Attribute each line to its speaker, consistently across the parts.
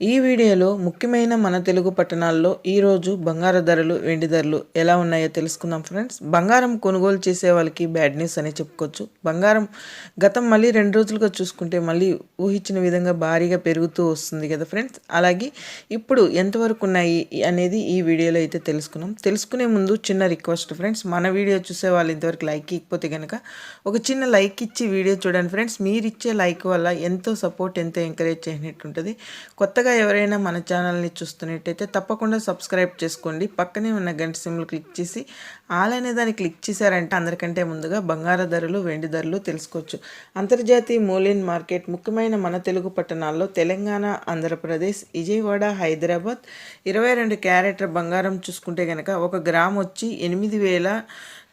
Speaker 1: ఈ వీడియోలో ముఖ్యమైన మన తెలుగు పట్టణాల్లో ఈరోజు బంగారు ధరలు వెండి ధరలు ఎలా ఉన్నాయో తెలుసుకుందాం ఫ్రెండ్స్. బంగారం కొనుగోలు చేసే వాళ్ళకి బ్యాడ్ న్యూస్ అని చెప్పుకోవచ్చు. బంగారం గతం మళ్ళీ రెండు రోజులుగా చూసుకుంటే మళ్ళీ ఊహించిన విధంగా భారీగా పెరుగుతూ వస్తుంది కదా ఫ్రెండ్స్. అలాగే ఇప్పుడు ఎంతవరకు ఉన్నాయి అనేది ఈ వీడియోలో అయితే తెలుసుకున్నాం తెలుసుకునే ముందు చిన్న రిక్వెస్ట్ ఫ్రెండ్స్. మన వీడియో చూసే వాళ్ళు ఇంతవరకు లైక్ ఇకపోతే కనుక ఒక చిన్న లైక్ ఇచ్చి వీడియో చూడండి ఫ్రెండ్స్. మీరు ఇచ్చే లైక్ వల్ల ఎంతో సపోర్ట్ ఎంతో ఎంకరేజ్ చేసినట్టు ఉంటుంది కొత్తగా ఎవరైనా మన ఛానల్ని చూస్తున్నట్టయితే తప్పకుండా సబ్స్క్రైబ్ చేసుకోండి. పక్కనే ఉన్న గంట సిమ్లు క్లిక్ చేసి ఆలనే దాన్ని క్లిక్ చేశారంటే అందరికంటే ముందుగా బంగార ధరలు వెండి ధరలు తెలుసుకోవచ్చు. అంతర్జాతీయ మూలిన్ మార్కెట్ ముఖ్యమైన మన తెలుగు పట్టణాల్లో తెలంగాణ ఆంధ్రప్రదేశ్ విజయవాడ హైదరాబాద్ ఇరవై రెండు క్యారెట్ల బంగారం చూసుకుంటే కనుక ఒక గ్రామ్ వచ్చి ఎనిమిది వేల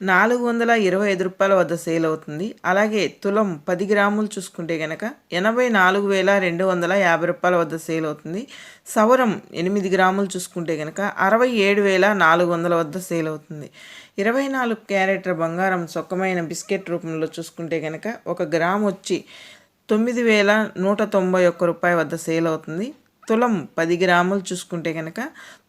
Speaker 1: నాలుగు వందల ఇరవై ఐదు రూపాయల వద్ద సేల్ అవుతుంది. అలాగే తులం పది గ్రాములు చూసుకుంటే కనుక ఎనభై నాలుగు వేల రెండు వందల యాభై రూపాయల వద్ద సేల్ అవుతుంది. సవరం ఎనిమిది గ్రాములు చూసుకుంటే కనుక అరవై ఏడు వేల నాలుగు వందల వద్ద సేల్ అవుతుంది. ఇరవై నాలుగు క్యారెట్ల బంగారం సొక్కమైన బిస్కెట్ రూపంలో చూసుకుంటే కనుక ఒక గ్రామ్ వచ్చి తొమ్మిది వేల నూట తొంభై ఒక్క రూపాయి వద్ద సేల్ అవుతుంది. తులం పది గ్రాములు చూసుకుంటే కనుక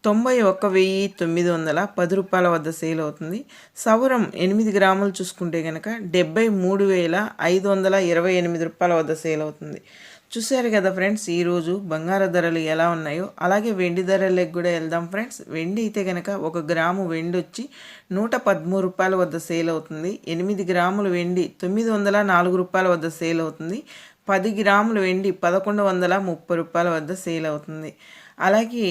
Speaker 1: తొంభై ఒక్క వెయ్యి తొమ్మిది వందల పది రూపాయల వద్ద సేల్ అవుతుంది. సౌరం ఎనిమిది గ్రాములు చూసుకుంటే కనుక డెబ్బై మూడు వేల ఐదు వందల ఇరవై ఎనిమిది రూపాయల వద్ద సేల్ అవుతుంది. చూశారు కదా ఫ్రెండ్స్ ఈరోజు బంగారు ధరలు ఎలా ఉన్నాయో అలాగే వెండి ధరలకు కూడా వెళ్దాం ఫ్రెండ్స్. వెండి అయితే కనుక ఒక గ్రాము వెండి వచ్చి నూట పదమూడు రూపాయల వద్ద సేల్ అవుతుంది. ఎనిమిది గ్రాములు వెండి తొమ్మిది వందల నాలుగు రూపాయల వద్ద సేల్ అవుతుంది. పది గ్రాములు వెండి పదకొండు వందల ముప్పై రూపాయల వద్ద సేల్ అవుతుంది. అలాగే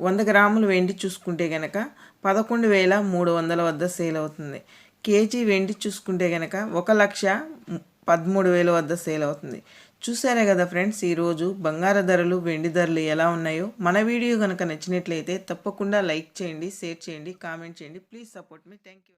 Speaker 1: వంద గ్రాములు వెండి చూసుకుంటే కనుక పదకొండు వేల మూడు వందల వద్ద సేల్ అవుతుంది. కేజీ వెండి చూసుకుంటే కనుక ఒక లక్ష పదమూడు వేల వద్ద సేల్ అవుతుంది. చూసారే కదా ఫ్రెండ్స్ ఈరోజు బంగార ధరలు వెండి ధరలు ఎలా ఉన్నాయో? మన వీడియో కనుక నచ్చినట్లయితే తప్పకుండా లైక్ చేయండి షేర్ చేయండి కామెంట్ చేయండి. Please support me. Thank you